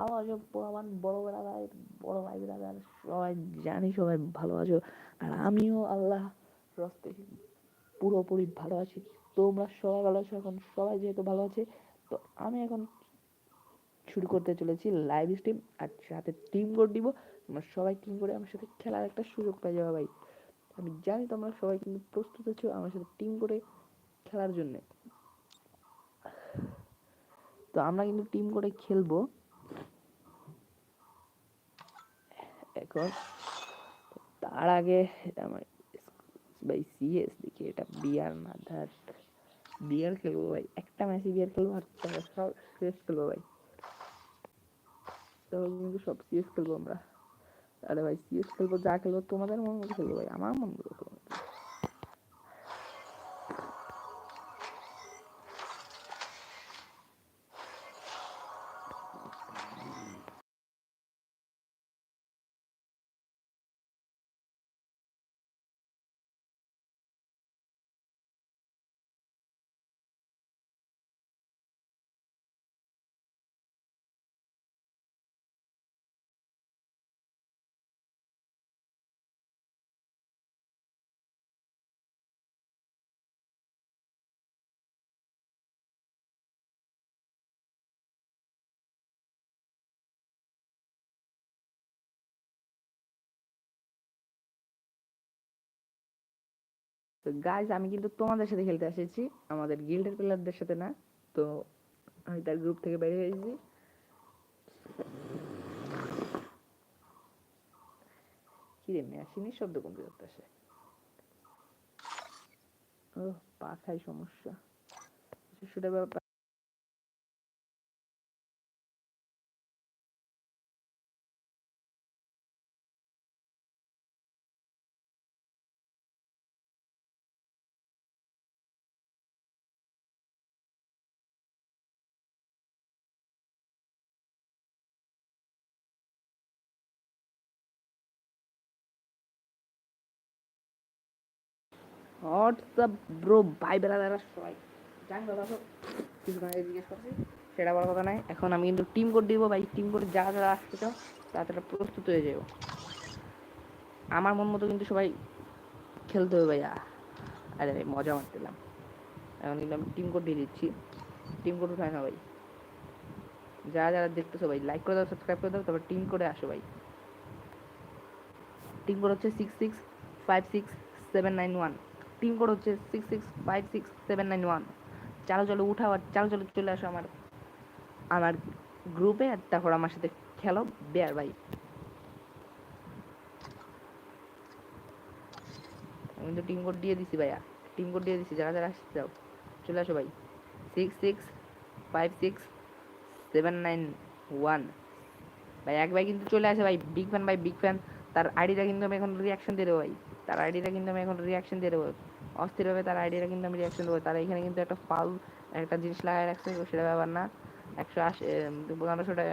ভালো আছো? আমার বড় ভাই বড় ভাই ব্রাদার সবাই জানি সবাই ভালো আছো। আর আমিও আল্লাহ রস্তে পুরোপুরি ভালো আছি। তোমরা সবাই ভালো আছো? এখন সবাই যেহেতু ভালো আছে, তো আমি এখন শুরু করতে চলেছি লাইভ স্ট্রিম আর সাথে টিম কোড দিব। তোমরা সবাই টিম করে আমার সাথে খেলার একটা সুযোগ পেয়ে যাবে ভাই। আমি জানি তোমরা সবাই কিন্তু প্রস্তুত আছো আমার সাথে টিম করে খেলার জন্য। তো আমরা কিন্তু টিম করে খেলব। এখন তার আগে আমার ভাই সিএস দেখি এটা বিয়ার না ধার বিয়ার খেলব ভাই, একটা ম্যাচে বিয়ার খেলব আর সব সিএস খেলব ভাই। তো কিন্তু সব সিএস খেলব আমরা। আরে ভাই সিএস খেলব, যা খেলব তোমাদের মন মতো খেলব ভাই, আমার মন মতো খেলব। তো গাইজ আমি কিন্তু তোমাদের সাথে খেলতে এসেছি। আমাদের গিল্ডের প্লেয়ারদের সাথে না। তো আমি তার গ্রুপ থেকে বেরিয়ে এসেছি কিরে, মেশিনের শব্দ কমতে যাচ্ছে ও পাখায় সমস্যা। সেটা ব্যাপার। হোয়াটসঅ্যাপ, ব্রো ভাই বেড়াদারা সবাই। জানি দাদা তো কিছুক্ষণ আগে জিজ্ঞেস করছি, সেটা বড় কথা নাই। এখন আমি কিন্তু টিম কোড দিব, ভাই। টিম কোড যারা যারা আসতে চাও তারা প্রস্তুত হয়ে যাও আমার মন মতো কিন্তু সবাই খেলতে হবে, ভাইয়া। আরে মজা মারতেলাম। এখন কিন্তু আমি টিম কোড দিয়ে দিচ্ছি। টিম কোড উঠায় না ভাই। যারা যারা দেখতেছো, ভাই। লাইক করে দাও সাবস্ক্রাইব করে দাও, তারপর টিম করে আসো, ভাই। টিম কোড হচ্ছে six six five six seven nine one team code হচ্ছে six six five six seven nine one চালো, চলো, উঠাও আর চালো, চলো চলে আসো আমার আমার গ্রুপে আর তারপর আমার সাথে খেলো বেয়ার ভাই। আমি তো টিম কোড দিয়ে দিছি ভাইয়া। টিম কোড দিয়ে দিছি, যারা যারা আসতে যাও। চলে আসো ভাই। Six six five six seven nine one ভাই, এক ভাই কিন্তু চলে আসে ভাই বিগ ফ্যান ভাই বিগ ফ্যান তার আইডিটা কিন্তু আমি এখন রিয়াকশন দিয়ে দেবো ভাই। তার আইডিটা কিন্তু আমি এখন রিয়াকশন দিয়ে দেবো। অস্থিরভাবে তার আইডিটা কিন্তু আমি রিয়াকশন দেবো। তারা এখানে কিন্তু একটা ফাল একটা জিনিস লাগাই রাখছে সেটা ব্যাপার না। একশো আশি পনেরোশোটা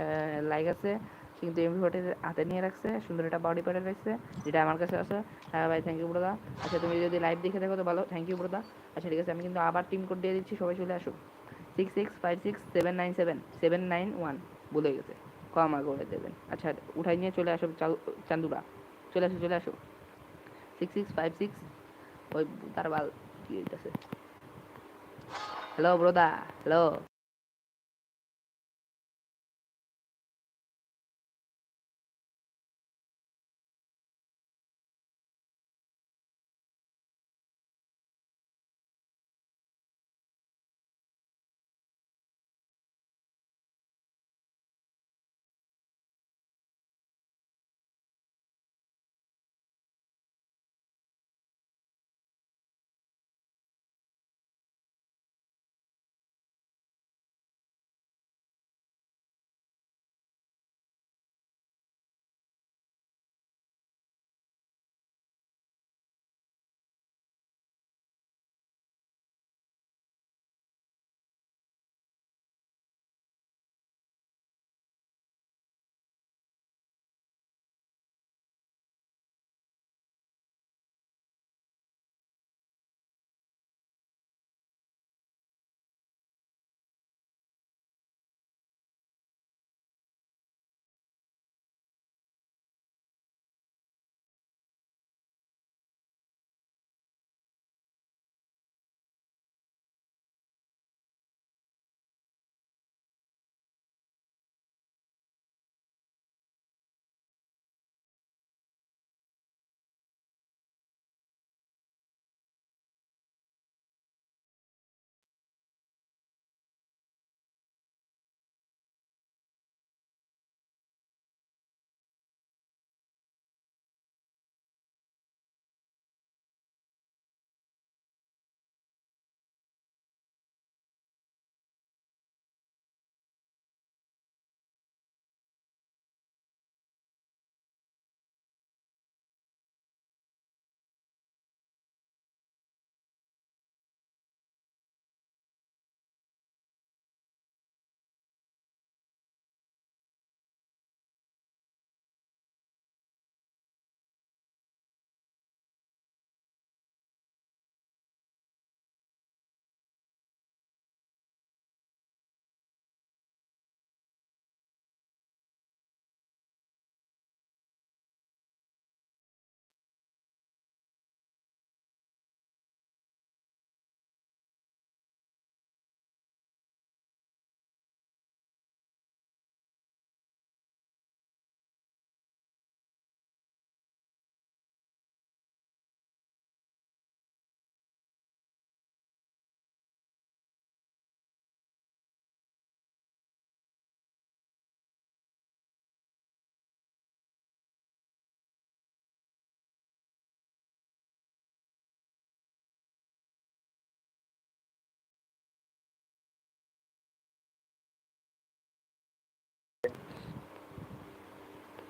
লাইক আছে। কিন্তু এমবি ফোর্টি হাতে নিয়ে রাখছে। সুন্দর একটা বডি প্যাডে রাখছে যেটা আমার কাছে আছে। হ্যাঁ ভাই থ্যাংক ইউ ব্রদা আচ্ছা তুমি যদি লাইভ দেখে থাকো তো ভালো। থ্যাংক ইউ ব্রদা আচ্ছা ঠিক আছে, আমি কিন্তু আবার টিম কোড দিয়ে দিচ্ছি, সবাই চলে আসো। Six six five six seven nine seven seven nine one বলে গেছে। কম আগে করে দেবেন। আচ্ছা উঠাই নিয়ে চলে আসো চান্দুরা। চলে আসো চলে আসো। সিক্স সিক্স ফাইভ সিক্স ওই তার বাল কি হইতাছে? হ্যালো ব্রোদা হ্যালো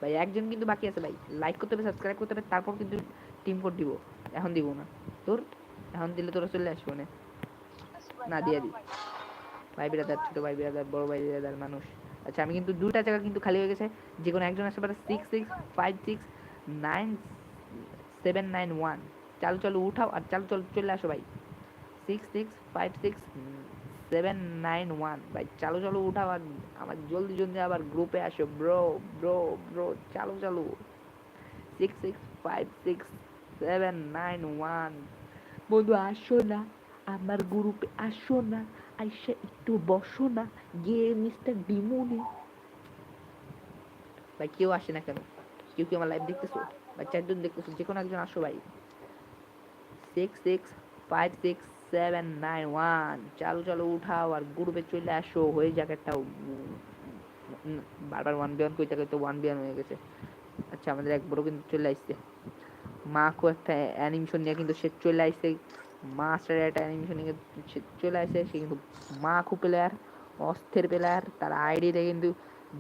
ভাই, একজন কিন্তু বাকি আছে ভাই। লাইক করতে হবে সাবস্ক্রাইব করতে হবে, তারপর কিন্তু টিম কোড দিব। এখন দিব না। তোর? এখন দিলে তোরা চলে আসব, না। না, দিয়ে দি। ভাই বিরাদার ছোট ভাই বিরাদার বড় ভাই বিরাদার মানুষ। আচ্ছা আমি কিন্তু দুইটা জায়গা কিন্তু খালি হয়ে গেছে। যে কোনো একজন আসতে পারে six six five six nine seven nine one চালু চালু, উঠাও আর চালু চালু, চলে আসো ভাই। Six six five six seven nine one ভাই, চালু চালু উঠাও আমার জলদি জলদি আবার গ্রুপে আসো। ব্রো ব্রো ব্রো চালু চালু। Six six five six seven nine one বন্ধু, আসো না। আমার গ্রুপে আসো না। আইসা একটু বসো না। গিয়ে মিস্টার ডিমুনি ভাই, কেউ আসে না কেন? কেউ কি আমার লাইভ দেখতেছো? বা চারজন দেখতেছো। যে কোনো একজন আসো ভাই। Six six five six seven nine one চালু চালু, উঠাও আর গ্রুপে চলে আসো। হয়ে যাক একটা বারবার ওয়ান বিয়ান কইতে কইতে ওয়ান বিয়ান হয়ে গেছে। আচ্ছা আমাদের এক বড় কিন্তু চলে আসছে। মাকও একটা অ্যানিমেশন নিয়ে কিন্তু সে চলে আসছে। মাস্টার একটা অ্যানিমেশন নিয়ে সে চলে আসছে। সে কিন্তু মাকু প্লেয়ার অস্থির প্লেয়ার তার আইডিতে কিন্তু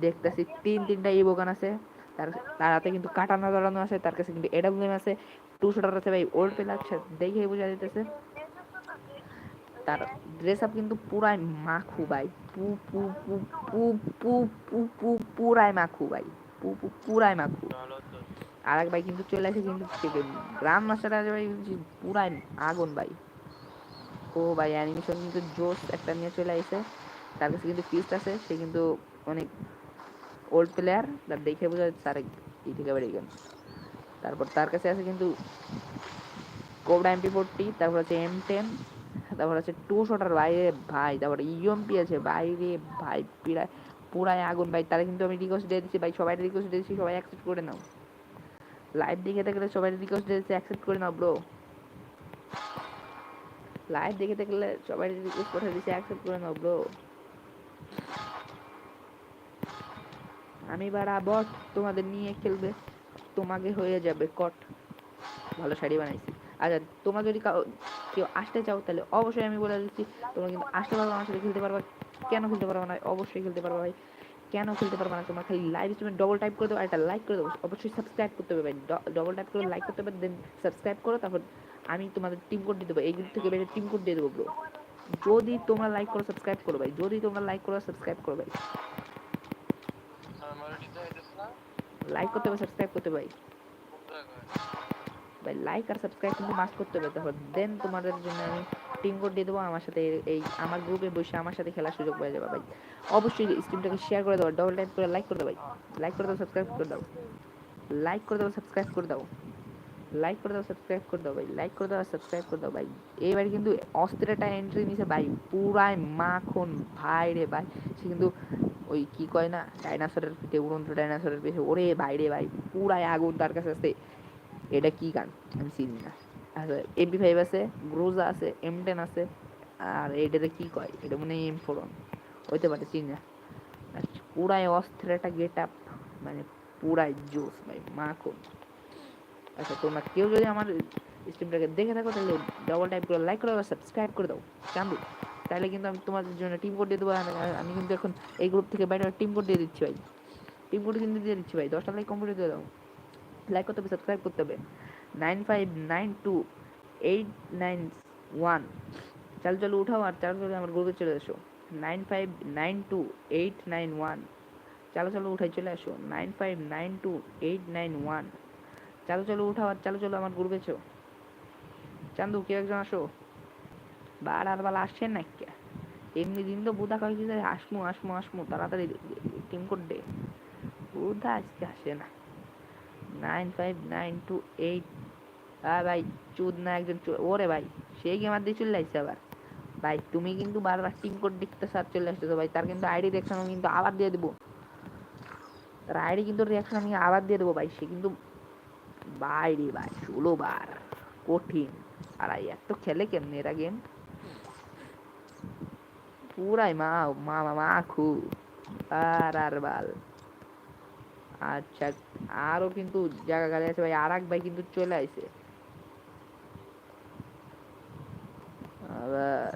দেখতেছি তিন, তিনটা ইবোগান আছে। তার তার হাতে কিন্তু কাটানো, ধরানো আছে। তার কাছে কিন্তু এডাব্লিউএম আছে। টু শটার আছে ভাই ওল্ড প্লেয়ার দেখে বোঝা যেতেছে তার ড্রেস আপ কিন্তু পুরাই মাখু ভাই। পু পু পু পু পু পু পু, পুরাই মাখু ভাই। পু পু, পুরাই মাখু। আর এক ভাই কিন্তু চলে আসে কিন্তু গ্রাম মাস্টার ভাই পুরাই আগুন ভাই। ও ভাই অ্যানিমেশন কিন্তু জোস একটা নিয়ে চলে আসে তার কাছে কিন্তু ফিস্ট আছে, সে কিন্তু অনেক ওল্ড প্লেয়ার তার দেখে বোঝা তার এই থেকে গেল তারপর তার কাছে আছে কিন্তু কোবরা এমপি ফোরটি তারপর আছে এম টেন তারপর আছে টু শটার বাইরে, ভাই, তারপর ইএমপি আছে, বাইরে, ভাই পিরায় পুরাই আগুন, ভাই, তারা কিন্তু আমি রিকোয়েস্ট দিয়ে দিচ্ছি, ভাই সবাই রিকোয়েস্ট দিয়ে দিচ্ছি, সবাই অ্যাকসেপ্ট করে নাও। লাইভ দেখে থাকলে সবাই রিকোয়েস্ট দিয়ে দিচ্ছি অ্যাকসেপ্ট করে নাও ব্রো লাইভ দেখে থাকলে সবাই রিকোয়েস্ট করে দিচ্ছি অ্যাকসেপ্ট করে নাও ব্রো আমি বরাবর তোমাদের নিয়ে খেলবে, তোমাকে হয়ে যাবে কট ভালো শাড়ি বানাইছি। আচ্ছা তোমরা যদি কাউ- আসতে চাও তাহলে অবশ্যই আমি বলে দিচ্ছি তোমরা কিন্তু আসতে পারবে আমার সাথে খেলতে পারবে। কেন খেলতে পারবে না? অবশ্যই খেলতে পারবে ভাই। কেন খেলতে পারবে না? তোমরা খালি লাইভ স্ট্রিমে ডবল টাইপ করে দেবো আর একটা লাইক করে দেবো অবশ্যই সাবস্ক্রাইব করতে হবে ভাই। ডবল টাইপ করে লাইক করতে হবে দেন সাবস্ক্রাইব করো তারপর আমি তোমাদের টিম কোড দিয়ে দেবো। এই গ্রুপ থেকে বেড়ে টিম কোড দিয়ে দেবো ব্রো যদি তোমরা লাইক করো সাবস্ক্রাইব করো ভাই। যদি তোমরা লাইক করো সাবস্ক্রাইব করো ভাই। লাইক করতে হবে সাবস্ক্রাইব করতে ভাই। ভাই লাইক আর সাবস্ক্রাইব কিন্তু মাস্ট করতে হবে। তারপর দেন তোমাদের জন্য আমি টিম কোড দিয়ে দেবো, আমার সাথে এই- আমার গ্রুপে বসে আমার সাথে খেলার সুযোগ পেয়ে যাবে ভাই। অবশ্যই স্ট্রিমটাকে শেয়ার করে দাও ডবল টাইপ করে লাইক করে দাও ভাই। লাইক করে দাও সাবস্ক্রাইব করে দাও। লাইক করে দাও সাবস্ক্রাইব করে দাও। লাইক করে দাও সাবস্ক্রাইব করে দাও ভাই। লাইক করে দাও সাবস্ক্রাইব করে দাও ভাই। এইবার কিন্তু অস্থির একটা এন্ট্রি নিছে ভাই, পুরাই মাখন ভাই রে ভাই। সে কিন্তু ওই কি কয় না ডাইনোসরের পিঠে উড়ন্ত ডাইনোসরের পিঠে, ওরে ভাই রে ভাই, পুরাই আগুন তার কাছে আছে। এটা কি গান? আমি চিনি না। আচ্ছা এমপি ফাইভ আছে গ্রোজা আছে এম টেন আছে, আর এটাতে কি কয়? এটা মনে হয় এম ফোর হইতে পারে, চিনি না। আর পুরাই অস্থির একটা গেট আপ মানে পুরাই জোস ভাই, মাখন। আচ্ছা তোমরা কেউ যদি আমার স্ট্রিমটাকে দেখে থাকো, তাহলে ডবল টাইপ করে লাইক করে দাও সাবস্ক্রাইব করে দাও চান্দু তাহলে কিন্তু আমি তোমাদের জন্য টিম কোড দিয়ে দেবো, আর আমি কিন্তু এখন এই গ্রুপ থেকে বাইরে টিম কোড দিয়ে দিচ্ছি, ভাই। টিম কোড কিন্তু দিয়ে দিচ্ছি, ভাই। দশটা লাইক কমপ্লিট দিয়ে দাও। লাইক করতে হবে সাবস্ক্রাইব করতে হবে। Nine five nine two eight nine one চালু চালু উঠাও আর চালু চালু আমার গ্রুপে চলে এসো। Nine five nine two eight nine one চালু চালু উঠাই চলে আসো। Nine five nine two eight nine one চালু চালু উঠাও আর চালু চালু আমার গ্রুপে ছো চান্দু, কেউ একজন আসো। বার আর বাল আসছেন না কে? এমনি দিন তো বুধা কয়েক দিন আসমু আসমু আসমু তাড়াতাড়ি টিম কোড বুধা আজকে আসে না। Nine five nine two eight. ভাই না একজন ওরে ভাই সেই গেমার দিয়ে চলে আসছে আবার। ভাই, তুমি কিন্তু বারবার টিম কোড দেখতে স্যার চলে আসতেছো ভাই, তার কিন্তু আইডি রিয়াকশন আমি কিন্তু আবার দিয়ে দেবো। তার আইডি কিন্তু রিয়াকশন আমি আবার দিয়ে দেবো ভাই, সে কিন্তু বাইরে ভাই ষোলো বার কঠিন। আর এত খেলে কেমনে এরা গেম পুরাই মা মা মা খু আর আর বাল। আচ্ছা আরও কিন্তু জায়গা গাড়ি আছে ভাই আর এক ভাই কিন্তু চলে আইছে। আবার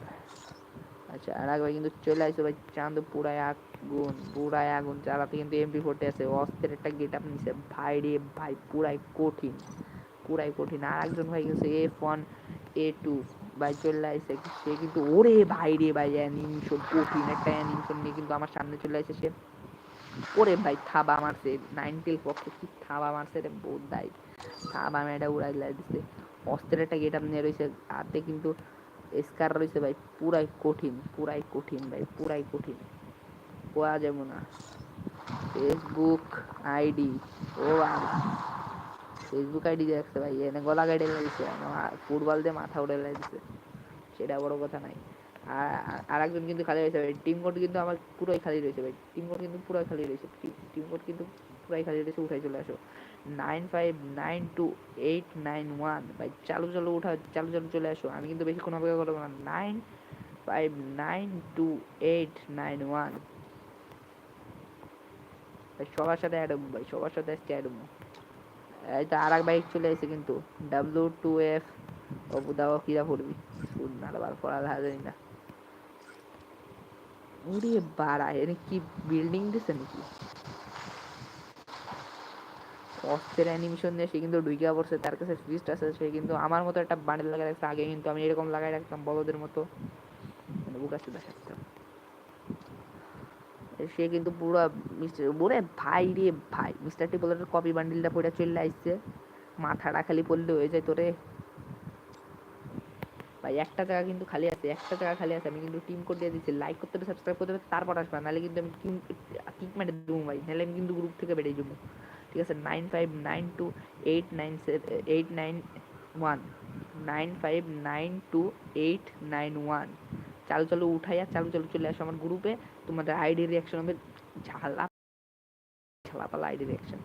আচ্ছা আর এক ভাই কিন্তু চলে আসছে ভাই, চাঁদ পুরাই আগুন পুরাই আগুন চালাতে কিন্তু এমপি ফোর্টি আছে। অস্ত্রের একটা গেট আপ নিছে। ভাই রে ভাই, পুরাই কঠিন পুরাই কঠিন। আর একজন ভাই গেছে এফ ওয়ান এ টু ভাই চলে আসছে সে কিন্তু, ওরে ভাই রে ভাই, অ্যানিমেশন কঠিন। একটা অ্যানিমেশন নিয়ে কিন্তু আমার সামনে চলে আসছে সে। ওরে ভাই, থাবা মারছে। নাইনটিল পক্ষে কি থাবা মারছে রে দাই থাবা মেয়েটা উড়াই লাই দিছে। অস্ত্রের একটা গেট আপ নিয়ে রয়েছে। হাতে কিন্তু স্কার রয়েছে ভাই। পুরাই কঠিন পুরাই কঠিন ভাই, পুরাই কঠিন। কোয়া যাব না। ফেসবুক আইডি ও ফেসবুক আইডি দেখছে ভাই। এনে গলা গাইডে লাগিয়েছে ফুটবল দিয়ে মাথা উড়ে লাগিয়েছে সেটা বড় কথা নাই। আর একজন কিন্তু খালি রয়েছে ভাই। টিম কোড কিন্তু আমার পুরোই খালি রয়েছে ভাই। টিম কোড কিন্তু পুরোই খালি রয়েছে। টিম কোড কিন্তু পুরাই খালি রয়েছে। উঠাই চলে আসো। Nine five nine two eight nine one ভাই, চালু চালু উঠা, চালু চালু চলে আসো। আমি কিন্তু বেশিক্ষণ অপেক্ষা করব না। Nine five nine two eight nine one সবার সাথে অ্যাড হব ভাই। সবার সাথে আসছে অ্যাড হব। এই তো আর এক বাইক চলে এসেছে কিন্তু। ডাব্লিউ টু এফ অপু দাও কিরা পড়বি? শুন না আবার পড়া জানি না। ওরে বাড়া, এনে কি বিল্ডিং দিছে নাকি? অস্ত্রের অ্যানিমেশন দিয়ে সে কিন্তু ডুইকা পড়ছে, তার কাছে ফিস্ট আছে, সে কিন্তু আমার মতো একটা বান্ডেল লাগাই রাখছে, আগে কিন্তু আমি এরকম লাগাই রাখতাম বলদের মতো। মানে বুকা সুদা থাকতাম সে কিন্তু পুরো মিস্টার ওরে ভাই রে ভাই মিস্টার টিপলের কপি বান্ডিলটা পড়ে চলে আসছে। মাথাটা খালি পড়লে হয়ে যায় তোরে। ভাই, একটা জায়গা কিন্তু খালি আছে, একটা জায়গা খালি আছে, আমি কিন্তু টিম কোড দিয়ে দিচ্ছি লাইক করতে হবে সাবস্ক্রাইব করতে হবে, তারপর আসবে, নাহলে কিন্তু আমি কিক মেরে দেবো ভাই, নাহলে আমি কিন্তু গ্রুপ থেকে বেরিয়ে যাব। ঠিক আছে? Nine five nine two eight nine eight nine one nine five nine two eight nine one চালু চালু উঠাইয়া, চালু চালু চলে আসো আমার গ্রুপে তোমাদের আইডি রিয়াকশন হবে, ঝালা, ঝালাপালা ID reaction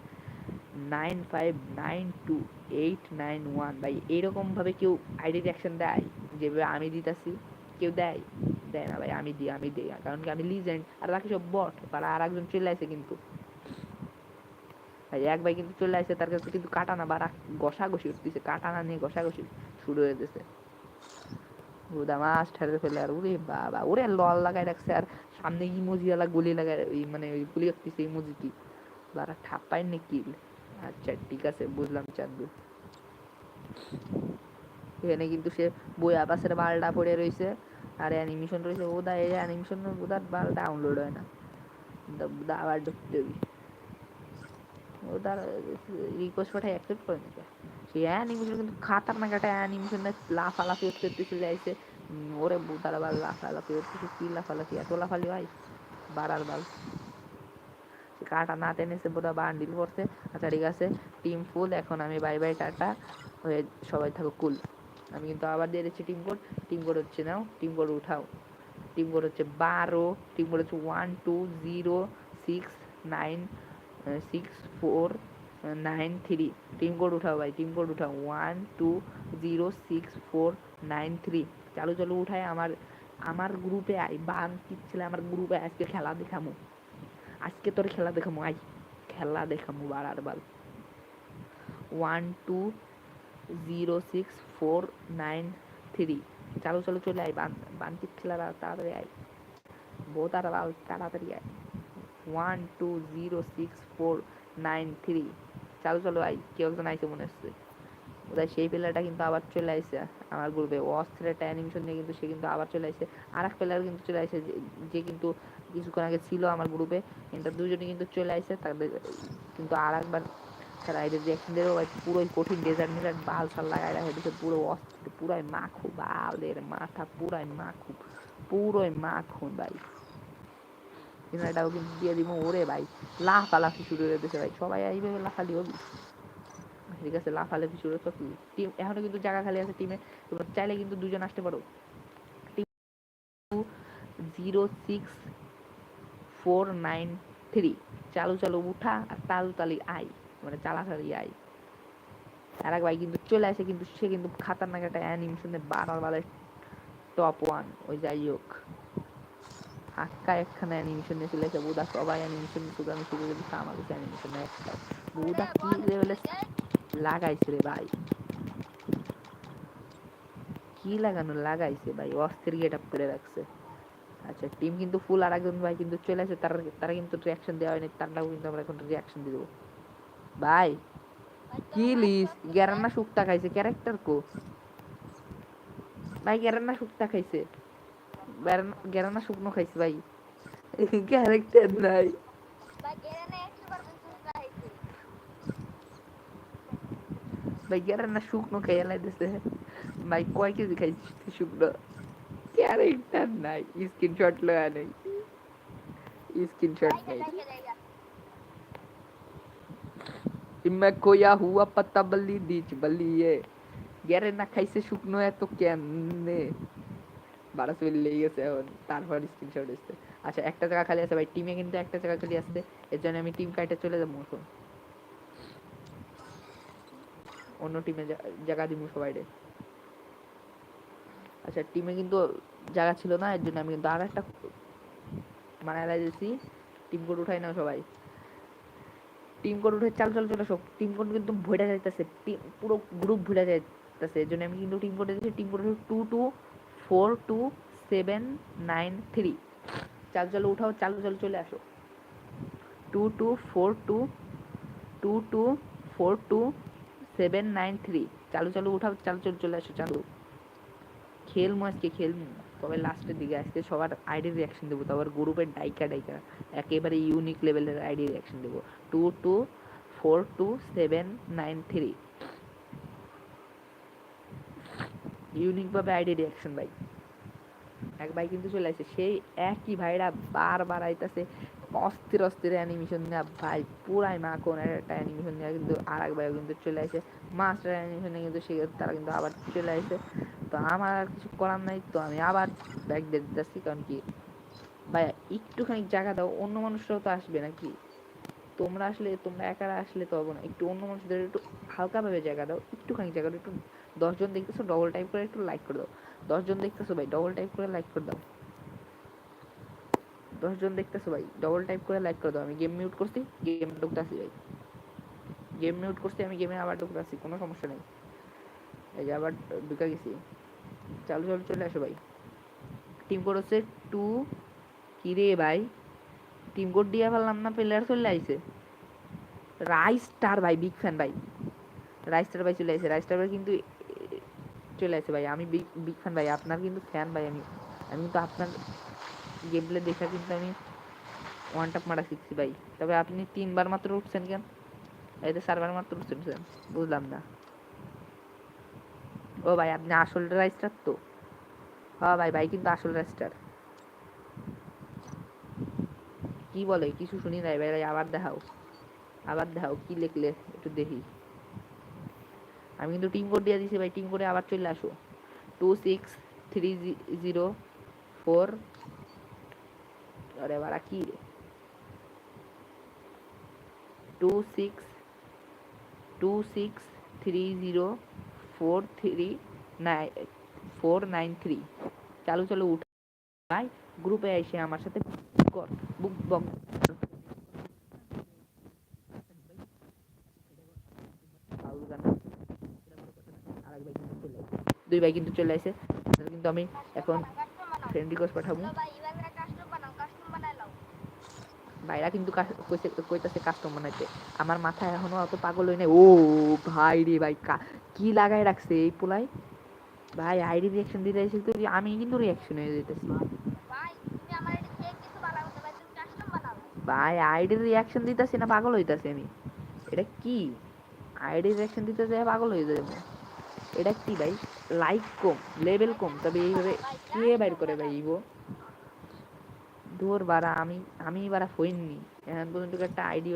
nine five nine two eight nine one ভাই এইরকমভাবে কেউ আইডি রিয়াকশন দেয়? যেভাবে আমি দিতেছি, কেউ দেয়? দেয় না ভাই, আমি দিই আমি দিই কারণ কি, আমি লিজেন্ড আর বাকি সব বট তারা আর একজন চলে আসে কিন্তু। ভাই, এক ভাই কিন্তু চলে আসে, তার কাছে কিন্তু কাটানা বা ঘষাঘষি উঠতেছে, কাটানা নিয়ে ঘষাঘষি শুরু হয়ে গেছে। হুদা মাছ ঠেলে ফেলে, আর ওরে বাবা, ওরে লল লাগাই রাখছে, আর সামনে ইমোজি আলা গুলি লাগাই মানে গুলি রাখতেছে ইমোজিটি। বারা ঠাপ্পাই নে কিল। আচ্ছা ঠিক আছে, বুঝলাম চাঁদু এখানে কিন্তু সে বই আবাসের বালটা পড়ে রয়েছে আর অ্যানিমেশন রয়েছে ওদা এই অ্যানিমেশন ওদার বাল ডাউনলোড হয় না। ওদা আবার ঢুকতে হবে। ওদার রিকোয়েস্ট পাঠাই অ্যাকসেপ্ট করে নাকি? সেই অ্যানিমেশন কিন্তু খাতারনাক একটা অ্যানিমেশন লাফালাফি করতে চলে আসছে ওরে বুতার বাল লাফালাফি করতেছে, কি লাফালাফি, এত লাফালি ভাই, বাড়ার বাল। কাটা না টেনেছে পুরো বান্ডিল করছে। আচ্ছা ঠিক আছে টিম ফুল, এখন আমি বাই বাই, টাটা, হয়ে সবাই থাকো, কুল। আমি কিন্তু আবার দিয়ে দিচ্ছি টিম কোড। টিম কোড হচ্ছে নাও, টিম কোড উঠাও। টিম কোড হচ্ছে বারো, টিম কোড হচ্ছে one, two, zero, six, nine six, four, nine, three. Team code উঠাও ভাই, টিম কোড উঠাও। One, two, zero, six, four, nine, three. চালু চালু উঠায় আমার আমার গ্রুপে আই বান ছিল আমার গ্রুপে আজকে খেলা দেখামো। আজকে তোর খেলা দেখামো আই। খেলা দেখামো বাড়ার বাল। One two zero six four nine three চালু চালু, চলে আয়। বান বানচিত খেলারা তাড়াতাড়ি আয়। বহুত আর বাল, তাড়াতাড়ি আয়। One two zero six four nine three চালু চালু আই কেউ একজন আইসে মনে হচ্ছে। বোধহয় সেই প্লেয়ারটা কিন্তু আবার চলে আসছে আমার গ্রুপে অস্ত্রের একটা অ্যানিমেশন নিয়ে কিন্তু সে কিন্তু আবার চলে আসছে আর এক প্লেয়ার কিন্তু চলে আসছে যে কিন্তু কিছুক্ষণ আগে ছিল আমার গ্রুপে কিন্তু দুজনে কিন্তু চলে আসছে তাদের, কিন্তু আর একবার তারা এদের রিয়াকশন ভাই পুরোই কঠিন ডেজার্ট মেজার্ট বাল সাল লাগাই রাখে দিচ্ছে পুরো অস্ত্র পুরাই মাখু বালের মাথা পুরাই মাখু পুরোই মাখুন ভাই। এটাও কিন্তু দিয়ে দিব ওরে ভাই, লাফালাফি শুরু হয়ে গেছে ভাই, সবাই এইভাবে লাফালি হবি? ঠিক আছে লাফালাফি শুরু তো টিম, এখনও কিন্তু জায়গা খালি আছে টিমে, তোমরা চাইলে কিন্তু দুজন আসতে পারো। Zero six four nine three চালু চালু, উঠা আর তালু, তালি, আই। মানে চালাচালি আই। আর এক ভাই কিন্তু চলে আসে, কিন্তু সে কিন্তু খাতারনাক একটা অ্যানিমেশনে বারবার বারে টপ ওয়ান ওই যাই হোক। হাক্কা একখানে অ্যানিমেশন নিয়ে চলে এসে বুদা সবাই অ্যানিমেশন শুধু আমি শুরু করেছি আমার কাছে অ্যানিমেশন একটা বুদা কি লেভেলে লাগাইছে রে ভাই? কি লাগানো, লাগাইছে ভাই? অস্থির গেট আপ করে রাখছে। আচ্ছা টিম কিন্তু ফুল আর একজন ভাই কিন্তু চলে আসে তারা তারা কিন্তু রিয়াকশন দেওয়া হয়নি তারটাও কিন্তু আমরা এখন রিয়াকশন দেবো। ভাই কি লিস গ্যারান্না শুক্তা খাইছে ক্যারেক্টার কো? ভাই গ্যারান্না শুক্তা খাইছে। গ্যারান্না শুকনো খাইছে ভাই। ক্যারেক্টার নাই। ভাই গ্যারান্না শুকনো খাইয়া লাইতেছে। ভাই কয় কেজি খাইছিস শুকনো? ক্যারেক্টার নাই স্ক্রিনশট লয়া স্ক্রিনশট ইমে কোয়া হুয়া পাতা বলি দিচ গেরে না খাইছে শুকনো এত লেগে গেছে তারপর স্ক্রিনশট আচ্ছা একটা জায়গা খালি আছে ভাই টিমে কিন্তু একটা জায়গা খালি আসছে এর জন্য আমি টিম কাটে চলে যাব অন্য টিমে জায়গা দিব সবাই আচ্ছা টিমে কিন্তু জায়গা ছিল না, এর জন্য আমি কিন্তু আর একটা বানায় দিয়েছি। টিম কোড উঠাই না সবাই। টিম কোড উঠে চাল চাল, চলে সব টিম কোড কিন্তু ভরে যাইতেছে পুরো গ্রুপ ভরে যাইতেছে। এর জন্য আমি কিন্তু টিম কোড দিয়েছি team code two two four two seven nine three চাল, চালু উঠাও, চালু চালু চলে আসো two two four two two two four two seven nine three চালু চালু উঠাও, চালু চালু চলে আসো চালু। খেলমু আজকে খেলমু তবে লাস্টের দিকে আজকে সবার আইডি রিয়াকশন দেবো, তারপর গ্রুপের ডাইকা ডাইকা, একেবারে ইউনিক লেভেলের আইডি রিয়াকশন দেবো। Two two four two seven nine three ইউনিকভাবে ID reaction ভাই। এক ভাই কিন্তু চলে আসে, সেই একই ভাইরা বারবার আইতাছে, অস্থির অস্থির অ্যানিমেশন নেওয়া ভাই, পুরাই মা কোন একটা অ্যানিমেশন নেওয়া কিন্তু আর এক ভাই কিন্তু চলে আসে। মাস্টার অ্যানিমেশনে কিন্তু সে তারা কিন্তু আবার চলে আসে। তো আমার আর কিছু করার নাই, তো আমি আবার ব্যাগ দিয়ে দিতেছি, কারণ কি ভাই একটুখানি জায়গা দাও, অন্য মানুষরাও তো আসবে নাকি? তোমরা আসলে, তোমরা একা আসলে তো হবে না, একটু অন্য মানুষদের একটু হালকাভাবে জায়গা দাও, একটুখানি জায়গা দাও, একটু দশজন দেখতেছো ডবল টাইপ করে একটু লাইক করে দাও, দশজন দেখতেছো ভাই ডবল টাইপ করে লাইক করে দাও, দশজন দেখতেছো ভাই ডবল টাইপ করে লাইক করে দাও, আমি গেম মিউট করছি গেম ঢুকতে আসি ভাই গেম মিউট করছি, আমি গেমে আবার ঢুকতে আসি কোনো সমস্যা নেই। এই যে আবার ঢুকে গেছি। চালু চালু, চলে আসো ভাই। টিম কোড হচ্ছে টু কি রে ভাই? টিম কোড দিয়ে ফেললাম না প্লেয়ার চলে আইছে। রাইস স্টার ভাই বিগ ফ্যান ভাই। রাইস স্টার ভাই চলে আসে রাইস স্টার ভাই কিন্তু চলে আসে ভাই। আমি বিগ বিগ ফ্যান ভাই। আপনার কিন্তু ফ্যান ভাই। আমি আমি কিন্তু আপনার গেম প্লে দেখা কিন্তু আমি ওয়ান টাপ মারা শিখছি ভাই। তবে আপনি তিনবার মাত্র উঠছেন কেন? এই এতে চারবার মাত্র উঠছেন, বুঝলাম না। ও ভাই, আপনি আসল রাইস্টার তো? হ্যাঁ ভাই ভাই কিন্তু আসল রাইস্টার। কি বলে? কিছু শুনি নাই ভাই আবার দেখাও। আবার দেখাও, কি লিখলে একটু দেখি। আমি কিন্তু টিম কোড দিয়ে দিছি ভাই, টিম কোডে আবার চলে আসো। Two six three zero four. আরে বাড়া, কি? রে two six two six three zero four three nine four nine three চালু চালু, উঠ। ভাই গ্রুপে এসে আমার সাথে বুক বক দুই ভাই কিন্তু চলে আসে। কিন্তু আমি এখন ফ্রেন্ড রিকোয়েস্ট পাঠাবো। ভাইরা কিন্তু কইতাছে কাস্টম বানাইতে। আমার মাথায় এখনও অত পাগল হই নাই। ও ভাই রে ভাই কি লাগাই রাখছে এই পোলাই ভাই আইডি রিয়াকশন দিতে এসে তো আমি কিন্তু রিয়াকশন হয়ে যেতেছি। ভাই আইডি রিয়াকশন দিতেছি না পাগল হইতাছি আমি। এটা কি? আইডি রিয়াকশন দিতে যায় পাগল হয়ে যাবে। এটা কি ভাই? লাইক কম লেভেল কম। তবে এইভাবে কে বাইর করে ভাই ইভো দূর বাড়া আমি আমি বাড়া হইনি। এখন পর্যন্ত একটা আইডি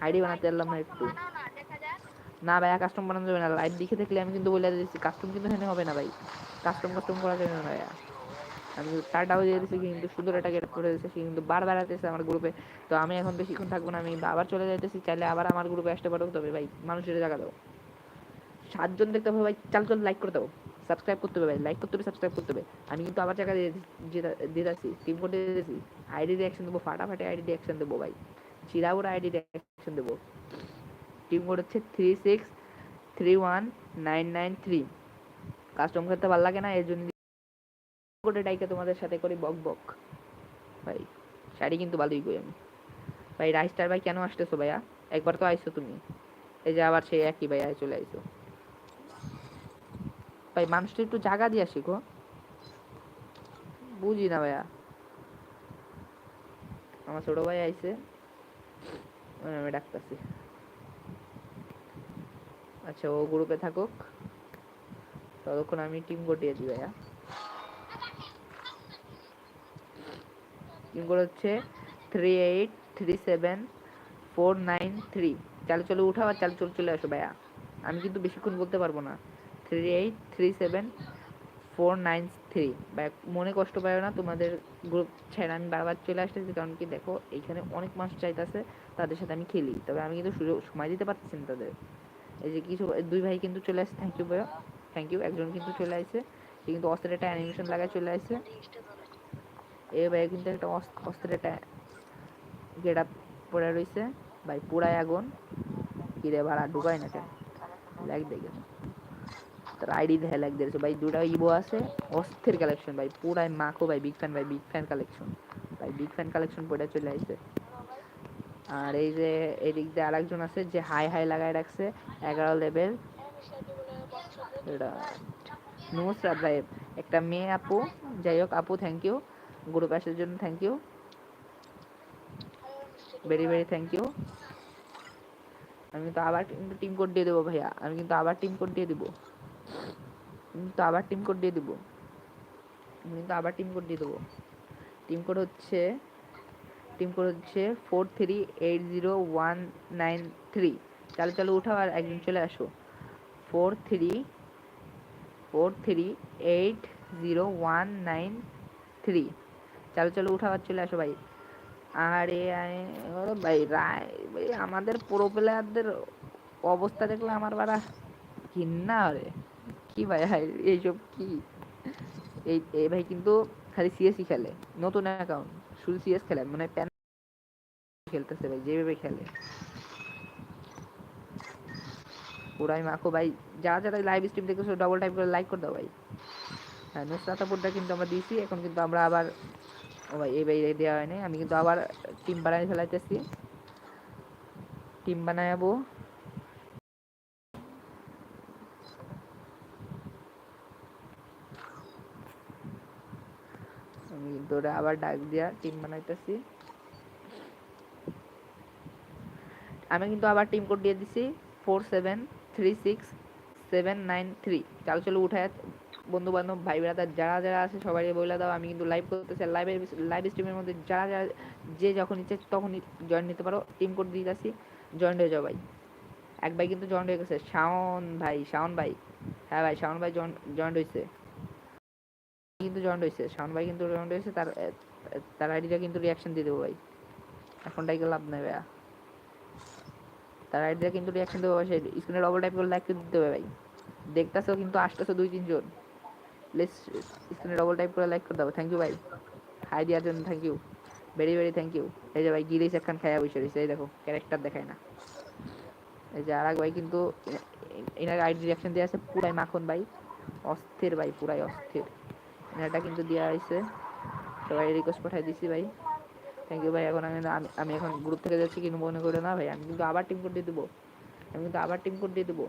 আইডি বানাতে পারলাম না একটু। না ভাই কাস্টম বানানো যাবে না। লাইভ দেখে দেখলে আমি কিন্তু বলে দিচ্ছি কাস্টম কিন্তু এখানে হবে না ভাই। কাস্টম কাস্টম করা যাবে না ভাইয়া। আমি তারটাও দিয়ে দিচ্ছি কিন্তু সুন্দর একটা গেট করে দিচ্ছে কিন্তু বারবার আসতেছে আমার গ্রুপে তো আমি এখন বেশিক্ষণ থাকব না, আমি আবার চলে যাইতেছি, চাইলে আবার আমার গ্রুপে আসতে পারব তবে ভাই, মানুষের জায়গা দাও। সাতজন দেখতে হবে ভাই চাল চল লাইক করে দাও। সাবস্ক্রাইব করতে হবে ভাই লাইক করতে হবে সাবস্ক্রাইব করতে হবে। আমি কিন্তু আবার জায়গা দিয়ে দিতেছি টিম কোড দিয়ে দিয়েছি। আইডি রিয়াকশন দেবো, ফাটাফাটি আইডি রিয়াকশন দেবো ভাই। চিরাউড়া আইডি রিয়াকশন দেবো। টিম কোড হচ্ছে three six three one nine nine three custom করতে ভালো লাগে না এর জন্য করে ডাইকে তোমাদের সাথে করি বক বক। ভাই, শাড়ি কিন্তু ভালোই করি আমি। ভাই রাইস্টার ভাই কেন আসতেছো ভাইয়া? একবার তো আইছো তুমি। এই যে আবার সেই একই ভাইয়া চলে আইছো ভাই, মানুষটা একটু জায়গা দিয়ে শিখো বুঝি না ভাইয়া। আমার ছোট ভাই আইছে আমি ডাকতেছি। আচ্ছা ও গ্রুপে থাকুক। ততক্ষণ আমি টিম গটিয়ে দিই, ভাইয়া। টিম কোড হচ্ছে three eight three seven four nine three চালু চালু, উঠাও আর চালু, চলে চলে আসো, ভাইয়া। আমি কিন্তু বেশিক্ষণ বলতে পারব না। Three eight three seven four nine three ভাই মনে কষ্ট পায় না, তোমাদের গ্রুপ ছেড়ে আমি বারবার চলে আসতেছি, কারণ কি দেখো, এইখানে অনেক মানুষ চাইতেছে, তাদের সাথে আমি খেলি। তবে আমি কিন্তু সুযোগ, সময় দিতে পারতেছি না তাদের। এই যে কিছু দুই ভাই কিন্তু চলে আসছে থ্যাংক ইউ ভাইয়া। থ্যাংক ইউ একজন কিন্তু চলে আসছে। সে কিন্তু অস্ত্রের একটা অ্যানিমেশন লাগায় চলে আসছে। এ ভাই কিন্তু একটা অস- অস্ত্রের একটা গেট আপ পড়ে রয়েছে। ভাই, পুরাই আগুন। কিরে ভাড়া ঢুকায় না কেন? লাইক দেখে তার আইডি দেখে লাইক দিয়েছে। ভাই দুটা ইবো আছে, অস্থির কালেকশন ভাই। পুরাই মাখো ভাই বিগ ফ্যান ভাই বিগ ফ্যান কালেকশন ভাই বিগ ফ্যান কালেকশন পড়ে চলে আসছে। আর এই যে এদিক দিয়ে আরেকজন আছে যে হাই হাই লাগায় রাখছে, এগারো লেভেল নুসরাত ভাই, একটা মেয়ে আপু। যাই হোক, আপু থ্যাংক ইউ গ্রুপ আসার জন্য thank you very very thank you আমি তো আবার কিন্তু টিম কোড দিয়ে দেবো ভাইয়া। আমি কিন্তু আবার টিম কোড দিয়ে দেবো। আমি কিন্তু আবার টিম কোড দিয়ে দেবো। আমি কিন্তু আবার টিম কোড দিয়ে দেবো। টিম কোড হচ্ছে টিম কোড হচ্ছে four three eight zero one nine three চালু চালু উঠাও আর একদিন চলে আসো। Four three four three eight zero one nine three চালু চালু উঠাও আর চলে আসো ভাই। আরে আরে, ভাই রায় ভাই আমাদের প্রো প্লেয়ারদের অবস্থা দেখলে আমার বাড়া ঘিন্না রে। কি ভাই এইসব কি? এই ভাই কিন্তু খালি সিএসই খেলে নতুন অ্যাকাউন্ট শুধু সিএস খেলে মানে প্যান খেলতেছে ভাই, যেভাবে খেলে। পুরাই মাখো ভাই যারা যারা লাইভ স্ট্রিম দেখতেছো ডবল টাইপ করে লাইক করে দাও ভাই। হ্যাঁ নুসরাতাপুরটা কিন্তু আমরা দিয়েছি, এখন কিন্তু আমরা আবার ভাই এই ভাই দেওয়া হয়নি। আমি কিন্তু আবার টিম বানাই ফেলাইতেছি। টিম বানাবো ওটা আবার ডাক দিয়া টিম বানাইতেছি। আমি কিন্তু আবার টিম কোড দিয়ে দিছি four seven three six seven nine three চালু চালু উঠায় বন্ধু বান্ধব ভাই ব্রাদার যারা যারা আছে সবাই বলে দাও, আমি কিন্তু লাইভ করতেছি। লাইভ লাইভ স্ট্রিমের মধ্যে যারা যারা যে যখন ইচ্ছে তখন জয়েন নিতে পারো। টিম কোড দিয়ে যাচ্ছি জয়েন হয়ে যাও ভাই। এক ভাই কিন্তু জয়েন হয়ে গেছে, শাওন ভাই শাওন ভাই। হ্যাঁ ভাই, শাওন ভাই জয়েন হয়েছে কিন্তু জয়েন হয়েছে। শাওন ভাই কিন্তু জয়েন হয়েছে, তার তার আইডিটা কিন্তু রিয়াকশন দিয়ে দেবো ভাই। এখন ডাইকে লাভ নেই ভাইয়া। তার আইডিটা কিন্তু রিয়াকশন দেবো সে স্ক্রিনে ডবল টাইপ করে লাইক দিতে হবে ভাই। দেখতেছো কিন্তু আসতেছো দুই তিনজন প্লিজ স্ক্রিনে ডবল টাইপ করে লাইক করে দাও। থ্যাংক ইউ ভাই। হাই দেওয়ার জন্য thank you very very thank you এই যে ভাই, গিরিশ একখান খাইয়া বসে রয়েছে এই দেখো ক্যারেক্টার দেখায় না। এই যে আর ভাই কিন্তু এনার আইডি রিয়াকশন দেওয়া আছে, পুরাই মাখন ভাই। অস্থির ভাই, পুরাই অস্থির। এনারটা কিন্তু দেওয়া হয়েছে সবাই রিকোয়েস্ট পাঠিয়ে দিছি ভাই। থ্যাংক ইউ ভাই, এখন আমি আমি- এখন গ্রুপ থেকে যাচ্ছি কিন্তু মনে করে না ভাই, আমি কিন্তু আবার টিম কোড দিয়ে দেবো। আমি কিন্তু আবার টিম কোড দিয়ে দেবো।